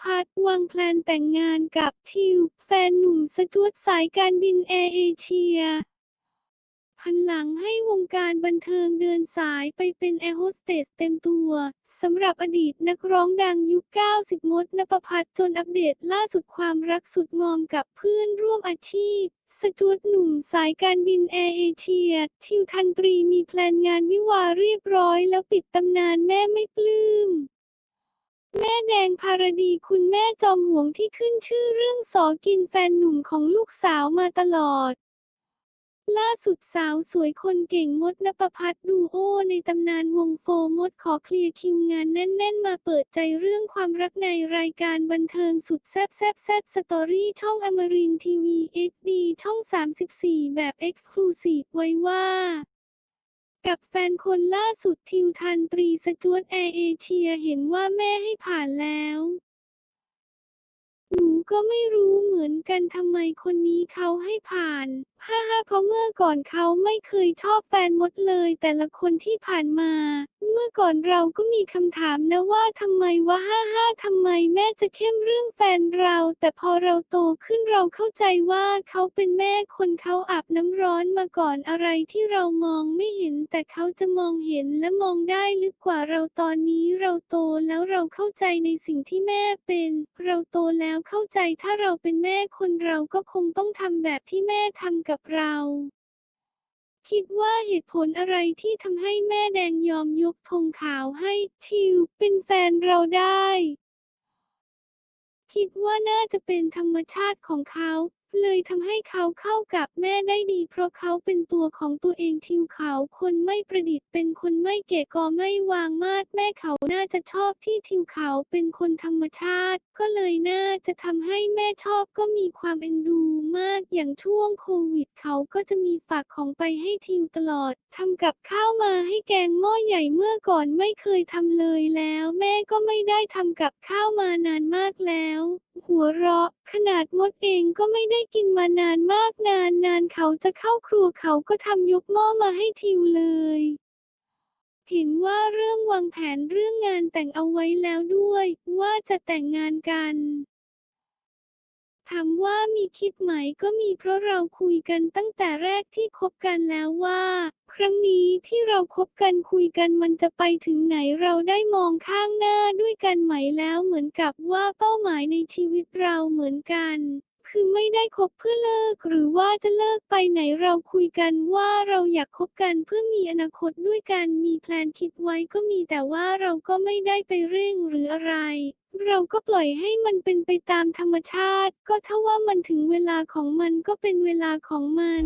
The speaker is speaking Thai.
พัฒน์วางแพลนแต่งงานกับทิว แฟนหนุ่มสจวตสายการบินแอร์เอเชียหันหลังให้วงการบันเทิงเดินสายไปเป็นแอร์โฮสเตสเต็มตัวสำหรับอดีตนักร้องดังยุค 90มดนปพัฒน์จนอัปเดตล่าสุดความรักสุดงอมกับเพื่อนร่วมอาชีพ สจวตหนุ่มสายการบินแอร์เอเชีย ทิวทันตรีมีแพลนงานวิวาเรียบร้อยแล้วปิดตำนานแม่ไม่ปลื้ม แม่แดงภารดีคุณแม่จอมหวงที่ขึ้นชื่อเรื่องสอกินแฟนหนุ่มของลูกสาวมาตลอด ล่าสุดสาวสวยคนเก่งมดนปพัฒดูโอในตำนานวงโฟมดขอเคลียร์คิวงานแน่นๆ มาเปิดใจเรื่องความรักในรายการบันเทิงสุดแซ่บแซ่บแซ่บสตอรี่ช่องอมรินทีวีเอ็กดีช่อง 34 แบบเอ็กซ์คลูซีฟไว้ว่า กับแฟนคนล่าสุดทิวทันตรีสจวตแอร์เอเชียเห็นว่าแม่ให้ผ่านแล้ว หนูก็ไม่รู้เหมือนกันทำไมคนนี้เขาให้ผ่านฮ่าฮ่าเพราะเมื่อก่อนเขาไม่เคยชอบแฟนมดเลยแต่ละคนที่ผ่านมา เมื่อก่อนเราก็มีคำถามนะว่าทำไมวะฮ่าฮ่าทำไมแม่จะเข้มเรื่องแฟนเรา แต่พอเราโตขึ้นเราเข้าใจว่าเขาเป็นแม่คนเขาอาบน้ำร้อนมาก่อนอะไรที่เรามองไม่เห็น แต่เขาจะมองเห็นและมองได้ลึกกว่าเราตอนนี้เราโตแล้วเราเข้าใจในสิ่งที่แม่เป็น เราโตแล้วเข้าใจถ้าเราเป็นแม่คนเราก็คงต้องทำแบบที่แม่ทำกับเรา คิดว่าเหตุผลอะไรที่ทำให้แม่แดงยอมยกธงขาวให้ทิวเป็นแฟนเราได้ คิดว่าน่าจะเป็นธรรมชาติของเขา เลยทำให้เขาเข้ากับแม่ได้ดี เพราะเขาเป็นตัวของตัวเองทิวเขาคนไม่ประดิษฐ์เป็นคนไม่เกะกอไม่วางมาดแม่เขาน่าจะชอบที่ทิวเขาเป็นคนธรรมชาติ ก็เลยน่าจะทำให้แม่ชอบก็มีความเอ็นดูมากอย่างช่วงโควิดเขาก็จะมีฝากของไปให้ทิวตลอดทำกับข้าวมาให้แกงหม้อใหญ่เมื่อก่อนไม่เคยทำเลยแล้ว แม่ก็ไม่ได้ทำกับข้าวมานานมากแล้ว หัวเราะ ขนาดมดเองก็ไม่ได้กินมานานมากนานนานเขาจะเข้าครัวเขาก็ทำยกหม้อมาให้ทิวเลยเห็นว่าเรื่องวางแผนเรื่องงานแต่งเอาไว้แล้วด้วย ว่าจะแต่งงานกันถามว่ามีคิดไหมก็มีเพราะเราคุยกันตั้งแต่แรกที่คบกันแล้วว่า ครั้งนี้ที่เราคบกันคุยกันมันจะไปถึงไหนเราได้มองข้างหน้าด้วยกันไหมแล้วเหมือนกับว่าเป้าหมายในชีวิตเราเหมือนกัน คือไม่ได้คบเพื่อเลิก หรือว่าจะเลิกไปไหนเราคุยกันว่าเราอยากคบกันเพื่อมีอนาคตด้วยกันมีแพลนคิดไว้ก็มีแต่ว่าเราก็ไม่ได้ไปเร่งหรืออะไร เราก็ปล่อยให้มันเป็นไปตามธรรมชาติ ก็ถ้าว่ามันถึงเวลาของมันก็เป็นเวลาของมัน